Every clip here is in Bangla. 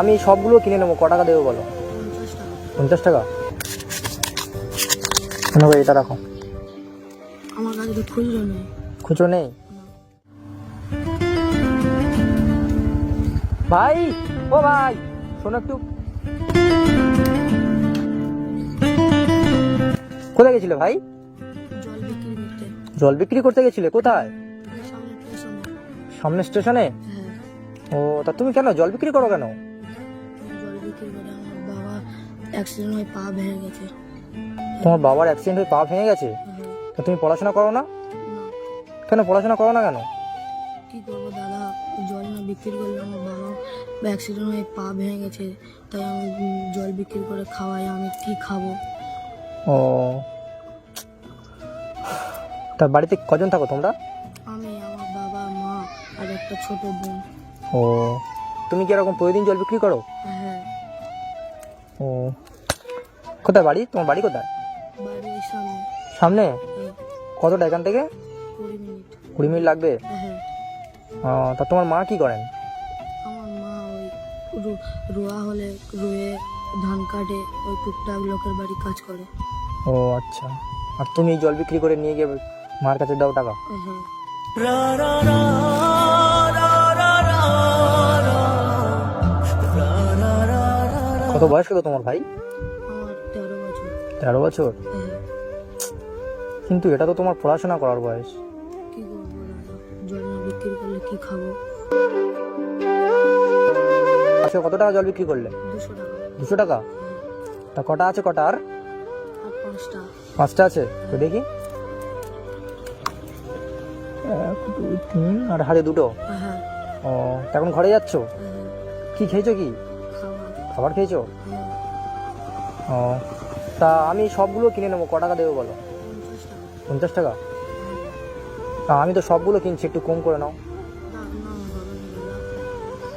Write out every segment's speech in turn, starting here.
আমি সবগুলো কিনে নেব ক টাকা দেবো বলো? পঞ্চাশ টাকা? কেন ভাই এটা রাখো। আমার কাছে তো খুচরো নেই। খুচরো নেই? ভাই ও ভাই শোনো একটু। কোথায় গেছিলে ভাই? জল বিক্রি করতে। গেছিলে? কোথায়? সামনে স্টেশনে? হ্যাঁ। ও তা তুমি কেন জল বিক্রি করো কেন? করে আমার বাবা অ্যাক্সিডেন্ট হয়ে পা ভেঙে গেছে। তোমার বাবার অ্যাক্সিডেন্ট হয়ে পা ভেঙে গেছে? হ্যাঁ। তা তুমি পড়াশোনা করো না? না। কেন পড়াশোনা করো না কেন? কি করব দাদা? জল না বিক্রি করলে আমার বাবা অ্যাক্সিডেন্ট হয়ে পা ভেঙে গেছে। তাই আমি জল বিক্রি করে খাওয়াই আমি কি খাব? ও। তা বাড়িতে কজন থাকো তোমরা? আমি আমার বাবা মা আর একটা ছোট বোন। ও। তুমি কি এরকম প্রতিদিন জল বিক্রি করো? হ্যাঁ। ও। কোথায় বাড়ি? তোমার বাড়ি কোথায়? সামনে। কতটা এখান থেকে? কুড়ি মিনিট। লাগবে? হ্যাঁ। ও, তা তোমার মা কি করেন? আমার মা ওই রোয়া হলে রুয়ে ধান কাটে ওই টুকটাক লোকের বাড়ি কাজ করে। ও আচ্ছা। আর তুমি জল বিক্রি করে নিয়ে গিয়ে মার কাছে দাও টাকা? কত বয়স কত তোমার ভাই? তেরো বছর। কিন্তু এটা তো তোমার পড়াশোনা করার বয়স। কি করব জল না বিক্রি করলে কি খাব? আচ্ছা কত টাকা জল বিক্রি করলে? দুশো টাকা। তা কটা আছে কটা আর পাঁচটা। আছে? তো দেখি। এক দুই তিন আর হাতে দুটো? হ্যাঁ। ও এখন ঘরে যাচ্ছ? হ্যাঁ। কি খেয়েছো কি? খাবার খেয়েছো? ও তা আমি সবগুলো কিনে নেব ক টাকা দেবো বলো? পঞ্চাশ টাকা? তা আমি তো সবগুলো কিনছি একটু কম করে নাও।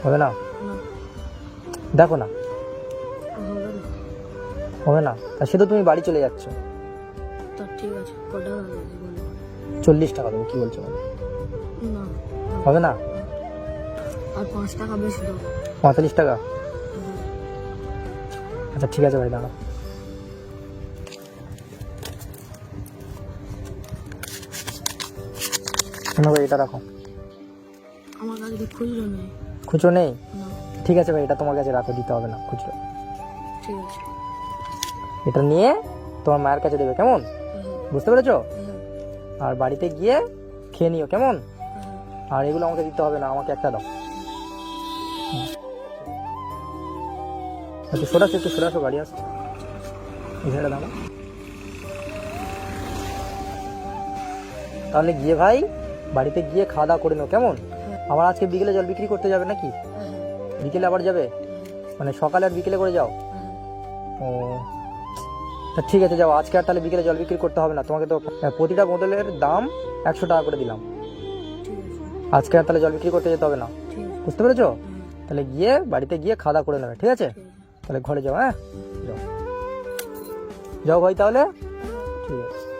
হবে না? দেখো না। হবে না? তা সে তো তুমি বাড়ি চলে যাচ্ছ। চল্লিশ টাকা দেবো কি বলছো হবে না? আর পাঁচ টাকা বেশি দাও পঁয়তাল্লিশ টাকা? আচ্ছা ঠিক আছে ভাই দাঁড়াও। শোনো ভাই এটা রাখো। আমার কাছে খুচরো নেই। খুচরো নেই? ঠিক আছে ভাই এটা তোমার কাছে রাখো দিতে হবে না খুচরো। ঠিক আছে। এটা নিয়ে তোমার মায়ের কাছে দেবে কেমন? হ্যাঁ। বুঝতে পেরেছ? হ্যাঁ। আর বাড়িতে গিয়ে খেয়ে নিও কেমন? হ্যাঁ। আর এগুলো আমাকে দিতে হবে না আমাকে একটা দাও। একটু সরাসো একটু সরাসো গাড়ি দাও তাহলে গিয়ে ভাই, বাড়িতে গিয়ে খাওয়া দাওয়া করে নাও, কেমন? আবার আজকে বিকেলে জল বিক্রি করতে যাবে নাকি? বিকেলে আবার যাবে? মানে সকালে আর বিকেলে করে যাও? ও, তা ঠিক আছে, যাও। আজকে আর তাহলে বিকেলে জল বিক্রি করতে হবে না। তোমাকে তো প্রতিটা বোতলের দাম একশো টাকা করে দিলাম। আজকে আর তাহলে জল বিক্রি করতে যেতে হবে না। বুঝতে পেরেছ? তাহলে গিয়ে বাড়িতে গিয়ে খাওয়া দাওয়া করে নেবে, ঠিক আছে? তাহলে ঘরে যাও হ্যাঁ? যাও। যাও ভাই তাহলে। ঠিক আছে।